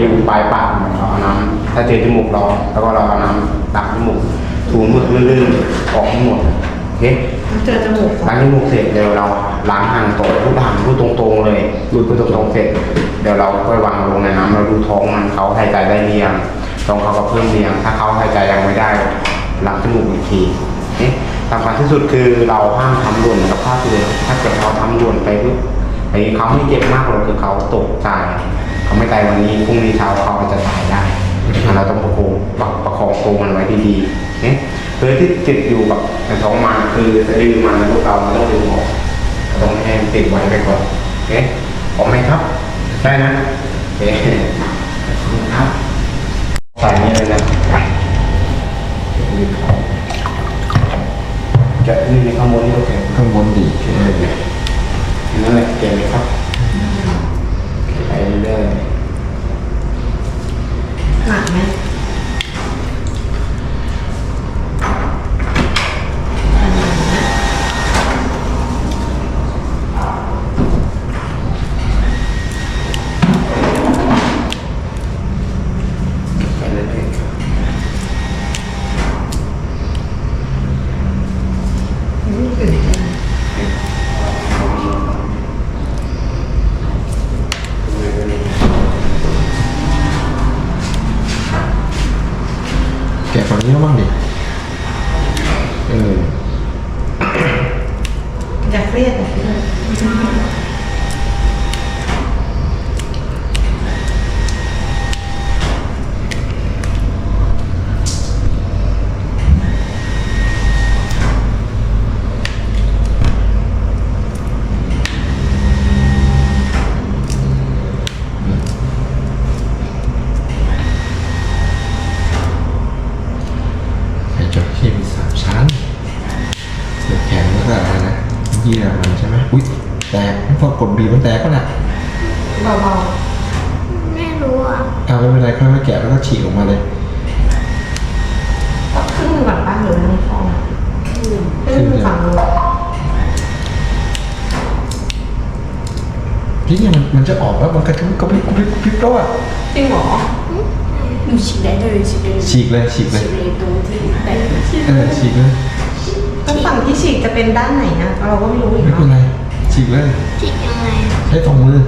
อยู่ปลายปากมันเราเอาน้ำถ้าเจอจมูกเราแล้วก็เราเอาน้ำตักจมูกถูมือมันลื่นๆออกทั้งหมดโอเคเจอจมูกล้างจมูกเสร็จเดี๋ยวเราล้างหางต่อพูดหางพูดตรงๆเลยรูดพูดตรงๆเสร็จเดี๋ยวเราค่อยวางลงในน้ำเราดูท้องมันเขาหายใจได้เรียงท้องเขาก็เพิ่มเรียง ถ้าเขาหายใจยังไม่ได้ล้างจมูกอีกทีเอ๊ะสำคัญที่สุดคือเราห้ามทำด่วนกับผ้าเลยถ้าเกิดเราทำด่วนไปปุ๊บไอ้เขาไม่เจ็บมากหรอกคือเขาตกใจ เขาไม่ตายวันนี้พรุ่งนี้เช้าเขาก็จะตายได้เราต้องประคองประคองโครงมันไว้ดีๆเนี่ยเพื่อที่ติดอยู่กับในท้องมันคือสะดือมันพวกเรามันต้องดึงออกต้องให้มันติดไว้ไปก่อนโอเคพร้อมไหมครับ ได้นะโอเคครับใส่นี่เลยนะแกะนี่ในข้างบนนี่โอเคข้างบนดีแค่นั่นแหละเก็บเลยครับไป เรื่อยหนักไหม แกะฝั่งนี้แล้วบ้างดิเอออยากเครียดอยากเครียด ไอ้จระเข้มีสามชั้นเสือแข็งแล้วก็อะไร นะเยี่ยมันใช่ไหมอุ้ยแตกพอกดบีบมันแตกก็น่ะเบาไม่รู้อะเอาไม่เป็นไรค่อยๆแกะแล้วก็ฉีกออกมาเลยๆต้องครึ่งหนึ่งก่อนป้าหรือไม่พอครึ่งหนึ่งฝั่งนู้นพี่เนี่ยมันมันจะออกแล้วมันกระทุ้งกระพริบกระพริบกระพริบแล้วอะจริงเหรอหนูฉีดได้เลยฉีดได้เลยฉีกเลยฉีกเลยฉีดเลยตรงที่แตกเออฉีกเลย แล้วฝั่งที่ฉีกจะเป็นด้านไหนนะ เราก็ไม่รู้อีกไม่เป็นเนาะไรฉีกเลยฉีดยังไงใช้สองมือ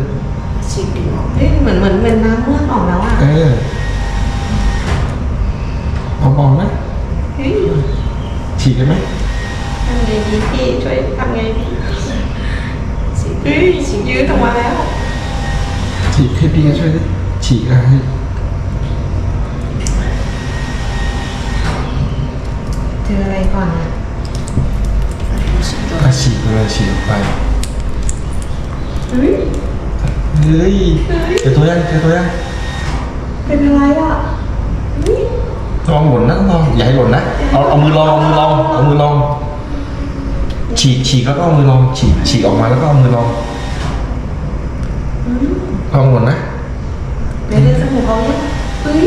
ฉีดดึงออกเฮ้ยเหมือนเหมือนเหมือนน้ำเมือกออกแล้วอะเออเอาบอลไหมเฮ้ยฉีกได้ไหมทำไงดีพี่ช่วยทำไงดีฉีดเฮ้ยยืดออกมาแล้ว ฉีกให้พี่ช่วยดิฉีกอะให้เจออะไรก่อนอะ ฉีดตัวก็ฉีกเลยฉีกออกไปเฮ้ยเฮ้ยเจอตัวยังเจอตัวยังเป็นอะไรอะเฮ้ยลองหล่นนะลองอย่าให้หล่นนะเอาเอามือลองเอามือลองเอามือลองฉีกฉีกแล้วก็เอามือลองฉีกฉีกออกมาแล้วก็เอามือลองลองหล่นนะเดี๋ยวเดี๋ยวจมูกเขาเนี่ยเฮ้ย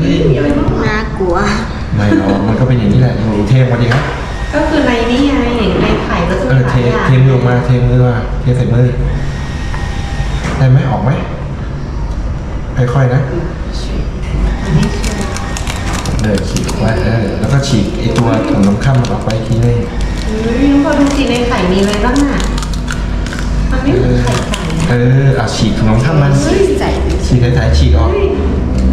เฮ้ยมีอะไรบ้างวะน่ากลัวไม่หรอกมันก็เป็นอย่างนี้แหละหนูเทมาดิครับ ก็คือในนี่ไงในไข่ก็จะเอมีอหเทลายอย่างเทมือออกมาเทมือมาเทใส่มือได้ไหมออกไหมค่อยๆนะเดินฉีกออกไว้เออแล้วก็ฉีกไอตัวถุงน้ำข้ามมันออกไปอีกทีนึงเฮ้ยน้องพอดูสิในไข่มีอะไรบ้างอะมันไม่เหมือนไข่ไก่นะเออเอาฉีกถุงน้ำข้ามมันฉีดใส่ฉีกสายๆฉีกออกเฮ้ย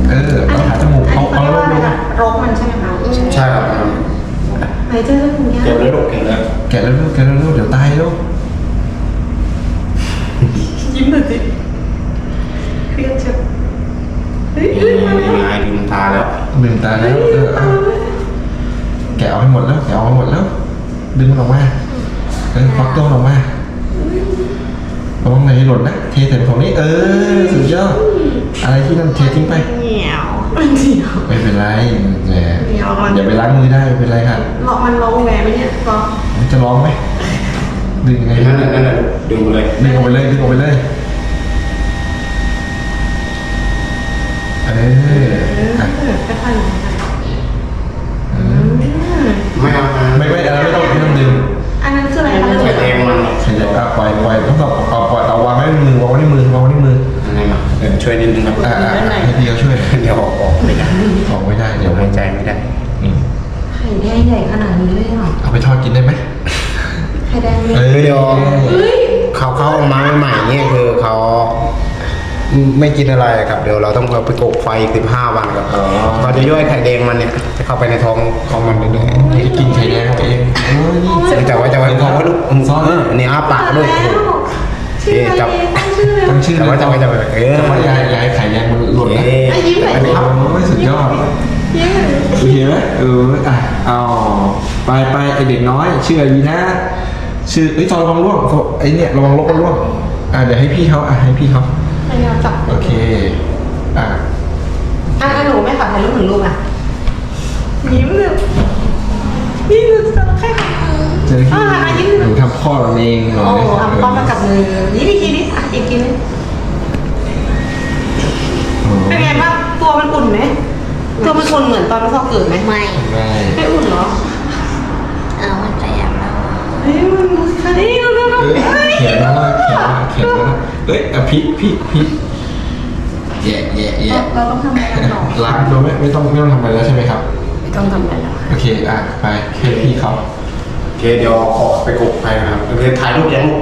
เออเอาหาจมูกอันเอานี้เขาเอาเรียกว่าอะไรแล้วนะรกมันใช่ไหมคะ ใช่ครับ ไหนเจอจมูกยาเก็บแล้วลูกเก็บแล้วแกะแล้วลูกแกะแล้วลูกเดี๋ยวตายลูกยิ้มหน่อยสิเครียดเชียวเฮ้ยนี่เฮ้ยมาแล้วไงลืมตาแล้วลืมตาแล้วเออเอาแกะเอาให้หมดแล้วแกะเอาให้หมดแล้ว ดึงมันออกมาเออควักตัวมันออกมา ระวังไหนหล่นนะเทใส่ของนี้เออสุดยอดอะไรที่นั่นเททิ้งไปเหนียวมันเดียวไม่เป็นไรแหมเดี๋ยวอย่าไปล้างมือได้ไม่เป็นไรค่ะเลาะมันลงแหวไหมเนี่ยก็มันจะร้องไหมดึงยังไงนั่นแหละนั่นแหละดูเลยดึงออกไปเลยดึงออกไปเลยเออไม่เอาไม่ไม่ ข่แดงใหญ่ขนาดนี้เลยเหรอเอาไปทอดกินได้ไหมไข่แดงเอเนี่ยอเดี๋ยวเฮ้ยเขาเข้ามาใหม่ๆเนี่ยคือเขาไม่กินอะไรครับเดี๋ยวเราต้องเอาไปกบไฟ15วันครับเขาจะย่อยไข่แดงมันเนี่ยจะเข้าไปในท้องของมันเรื่อยไม่ได้กินไข่แดงเอาเองเออนี่ๆจะไว้จะไว้พอไว้ลูกซ่อนเออนี่อ้าปากด้วยแล้วชื่ออะไรตั้งชื่อเลยตั้งชื่อแต่ว่าจะไว้จะไว้เออแต่ว่ายายยายไข่แดงมันหล่นนะเอ๊ะไอ้ยิ้มใส่อันนี้ครับโอ้ยสุดยอดยิ้มเลย โอเคไหมเอออะเอาไปไปไอเด็กน้อยชื่ออะไรดีนะชื่อเอ้ยจอยระวังร่วงไอเนี่ยระวังลบมันร่วงอะเดี๋ยวให้พี่เขาอะให้พี่เขาพยายามจับโอเคอะอะหนูไม่ขอถ่ายรูปหนึ่งรูปอะยิ้มเลยนี่คือจระเข้ของเธอเจอที่อะยิ้มหเลนูยทำข้อเราเองหน่โอ้อยเอาป้อมมากับมือยิ้มอีกทีนิดอะอีกทีนิดเออเป็นไงบ้างตัวมันอุ่นไหม ตัวมันอุ่นเหมือนตอนเราเกิดไหมไม่ไม่ ไม่อุ่นเหรอเอามันไปอาบน้เฮ้ยมันเฮ้ยมันเอ้ยเฮ้ยเขียนแล้วนะเขียนแล้วเขียนแล้วนะเอ้ยอะพี่พี่พี่แย่แย่แย่เราต้องทำอะไรกันหรอล้างโดยไม่ไม่ต้องไม่ต้องทำอะไรแล้วใช่ไหมครับำไม่ต้องทำอะไรแล้วค่ะโอเคอะไปให้พี่เขาโอเคเดี๋ยวขอไปกบไฟนะครับเดี๋ยวถ่ายรูปยังลูก